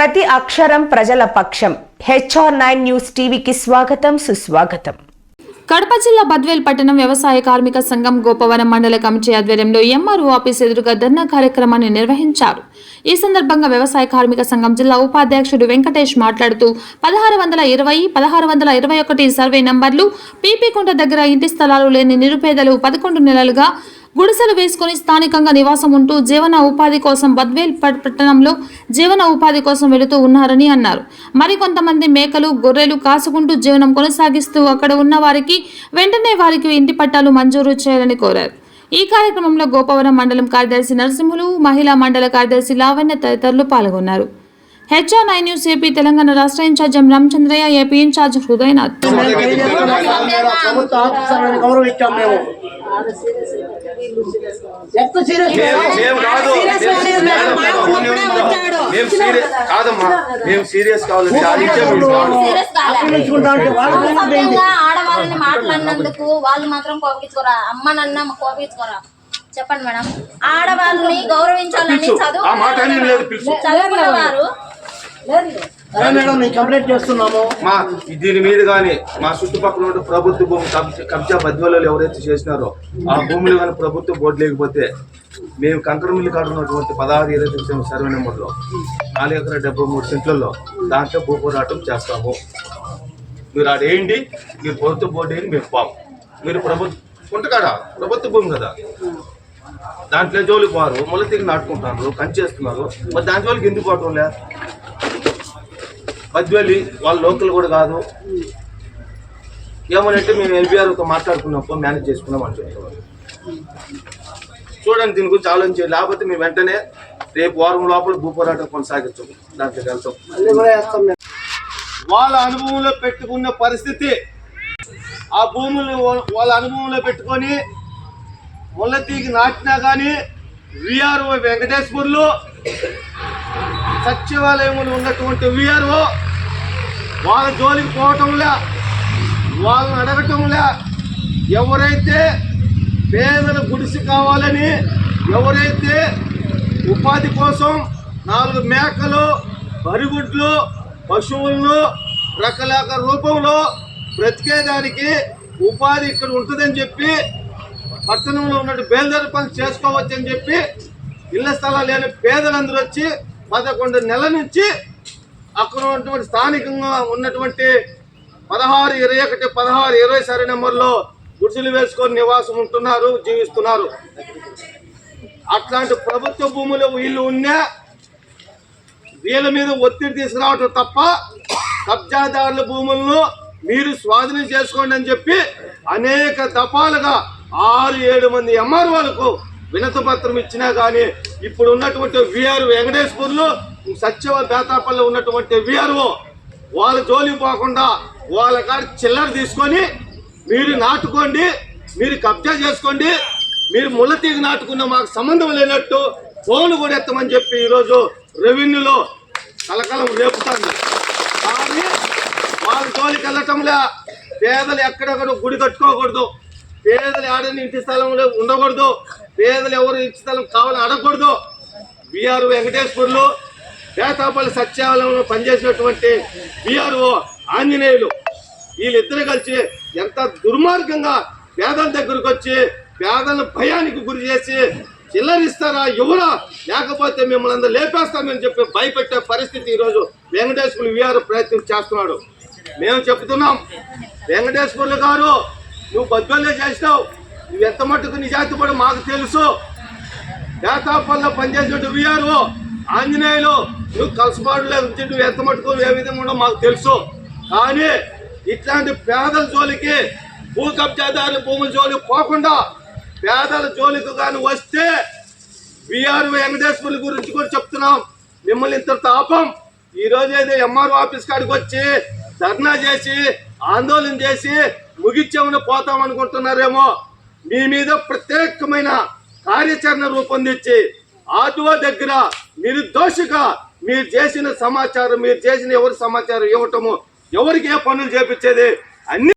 ప్రతి అక్షరం ప్రజల పక్షం. హెచ్ఆర్ నైన్ న్యూస్ టీవీకి స్వాగతం సుస్వాగతం. కడప జిల్లా బద్వేల్ పట్టణం వ్యవసాయ కార్మిక సంఘం గోపవరం మండల కమిటీ ఆధ్వర్యంలో ఎంఆర్ఓ ఆఫీస్ ఎదురుగా ధర్నా కార్యక్రమాన్ని నిర్వహించారు. ఈ సందర్భంగా వ్యవసాయ కార్మిక సంఘం జిల్లా ఉపాధ్యక్షుడు వెంకటేష్ మాట్లాడుతూ పదహారు వందల ఇరవై పదహారు వందల ఇరవై ఒకటి సర్వే నంబర్లు పీపీకుంట దగ్గర ఇంటి స్థలాలు లేని నిరుపేదలు పదకొండు నెలలుగా గుడిసెలు వేసుకుని స్థానికంగా నివాసం ఉంటూ జీవన ఉపాధి కోసం బద్వేల్ పట్టణంలో జీవన ఉపాధి కోసం వెళుతూ ఉన్నారని అన్నారు మరికొంతమంది మేకలు గొర్రెలు కాసుకుంటూ జీవనం కొనసాగిస్తూ అక్కడ ఉన్న వారికి వెంటనే వారికి ఇంటి పట్టాలు మంజూరు చేయాలని కోరారు ఈ కార్యక్రమంలో గోపవరం మండలం కార్యదర్శి నరసింహులు మహిళా మండల కార్యదర్శి లావణ్య తదితరులు పాల్గొన్నారు HR nine news AP Telangana రాష్ట్ర incharge M Ramachandraiah AP incharge Hridayanath కాదమ్మా. మేము సీరియస్ కావాలి ఆడవాళ్ళని మాట్లాడినందుకు వాళ్ళు మాత్రం కోపించుకోరా అమ్మ నన్న కోపించుకోరా చెప్పండి మేడం. ఆడవాళ్ళని గౌరవించాలని. చదువు ఆ మాట అనేది లేదు, పిలుచు. చదువుకున్న వారు సరే మేడం మేము కంప్లైంట్ చేస్తున్నాము. మా దీని మీద కానీ మా చుట్టుపక్కల ఉన్న ప్రభుత్వ భూమి కబ్జా- కబ్జా బద్వలలో ఎవరైతే చేసినారో ఆ భూములు కానీ ప్రభుత్వ బోర్డు లేకపోతే మేము కంకరమిల్లి కాడ ఉన్నటువంటి పదహారు ఇరవై తొమ్మిది సర్వే నెంబర్లో నాలుగు ఎకరా డెబ్బై మూడు సెంట్లలో దాంట్లో భూ పోరాటం చేస్తాము. మీరు ఆడేయండి మీరు ప్రభుత్వ బోర్డు వేయండి మేము పాము. మీరు ప్రభుత్వ కుంటకాడ ప్రభుత్వ భూమి కదా. దాంట్లో జోలికి పోరు ముళ్ళ తిరిగి నాటుకుంటున్నారు కంచేస్తున్నారు. మరి దాని జోలికి ఎందుకు పోవటం లే? బద్వేలి వాళ్ళ లోకల్ కూడా కాదు. ఏమనంటే మేము ఎల్బీఆర్తో మాట్లాడుకున్నప్పుడు మేనేజ్ చేసుకున్నాం అని చెప్తున్నారు చూడండి దీని గురించి ఆలోచించి లేకపోతే మేము వెంటనే రేపు వారం లోపల భూ పోరాటం కొనసాగించాం. దాంట్లోకి వెళ్తాం మళ్ళీ వాళ్ళ అనుభవంలో పెట్టుకున్న పరిస్థితి ఆ భూములు వాళ్ళ అనుభవంలో పెట్టుకొని ముళ్ళతీగి నాటినా కానీ విఆర్ఓ వెంకటేశ్వర్లు సచివాలయంలో ఉన్నటువంటి విఆర్ఓ వాళ్ళ జోలికి పోవటంలే వాళ్ళని అడగటంలే ఎవరైతే పేదల గుడిసి కావాలని ఎవరైతే ఉపాధి కోసం నాలుగు మేకలు బరిగుడ్లు పశువులను రకరకాల రూపంలో బ్రతికేదానికి ఉపాధి ఇక్కడ ఉంటుందని చెప్పి పట్టణంలో ఉన్నట్టు బేల్దారి పని చేసుకోవచ్చని చెప్పి ఇళ్ళ స్థలాలు లేని పేదలందరూ వచ్చి పదకొండు నెలల నుంచి అక్కడ ఉన్నటువంటి స్థానికంగా ఉన్నటువంటి పదహారు ఇరవై ఒకటి పదహారు ఇరవై సరి నెంబర్లో గుడిసెలు వేసుకొని నివాసం ఉంటున్నారు జీవిస్తున్నారు. అట్లాంటి ప్రభుత్వ భూములు వీళ్ళు ఉన్నా వీళ్ళ మీద ఒత్తిడి తీసుకురావటం తప్ప కబ్జాదారుల భూములను మీరు స్వాధీనం చేసుకోండి అని చెప్పి అనేక దఫాలుగా ఆరు ఏడు మంది ఎంఆర్ఓలకు వినత పత్రం ఇచ్చినా కానీ ఇప్పుడు ఉన్నటువంటి విఆర్ వెంకటేశ్వర్లు సత్యవ దాతాపల్లి ఉన్నటువంటి విఆర్ఓ వాళ్ళ జోలికి పోకుండా వాళ్ళ కాడ చిల్లర తీసుకొని మీరు నాటుకోండి మీరు కబ్జా చేసుకోండి మీరు ముళ్ళ తీగ నాటుకున్న మాకు సంబంధం లేనట్టు ఫోన్ కూడా ఎత్తమని చెప్పి ఈరోజు రెవెన్యూలో కలకలం రేపుతాంది. కానీ వాళ్ళ జోలికి వెళ్ళటంలే పేదలు ఎక్కడెక్కడ గుడి కట్టుకోకూడదు పేదలు ఆడని ఇంటి స్థలంలో ఉండకూడదు పేదలు ఎవరు ఇంటి కావాలని అడగకూడదు. బిఆర్ వెంకటేశ్వర్లు పేతాపల్లి సత్యాలయంలో పనిచేసినటువంటి బీఆర్ఓ ఆంజనేయులు వీళ్ళిద్దరు కలిసి ఎంత దుర్మార్గంగా పేదల దగ్గరకు వచ్చి పేదల భయానికి గురి చేసి చిల్లరిస్తారా ఎవరా? లేకపోతే మిమ్మల్ని అందరూ లేపేస్తామని చెప్పి భయపెట్టే పరిస్థితి ఈరోజు వెంకటేశ్వరులు విఆర్ ప్రయత్నం చేస్తున్నాడు. మేము చెప్తున్నాం వెంకటేశ్వర్లు గారు నువ్వు బద్వల్లే చేసినావు నువ్వు ఎంత మట్టుకు నిజాయితీ కూడా మాకు తెలుసు. పేతాపల్లో పనిచేసేటువంటి వీఆర్ఓ ఆంజనేయులు నువ్వు కలసపాటులో ఉంచి నువ్వు ఎంత మట్టుకు ఏ విధంగా మాకు తెలుసు. కానీ ఇట్లాంటి పేదల జోలికి భూ కబ్జాదారుల భూముల జోలికి పోకుండా పేదల జోలికి కానీ వస్తే విఆర్ వెంకటేశ్వర్ల గురించి కూడా చెప్తున్నాం. మిమ్మల్ని ఇంత తాపం. ఈరోజు ఏదో ఎంఆర్ఓ ఆఫీస్ కాడికి వచ్చి ధర్నా చేసి ఆందోళన చేసి ముగిచ్చామని పోతాం అనుకుంటున్నారేమో. మీ మీద ప్రత్యేకమైన కార్యాచరణ రూపొందించి ఆదువా దగ్గర మీరు దోషిగా మీరు చేసిన సమాచారం మీరు చేసిన ఎవరి సమాచారం ఇవ్వటము ఎవరికి ఏ పనులు చేపించేది అన్ని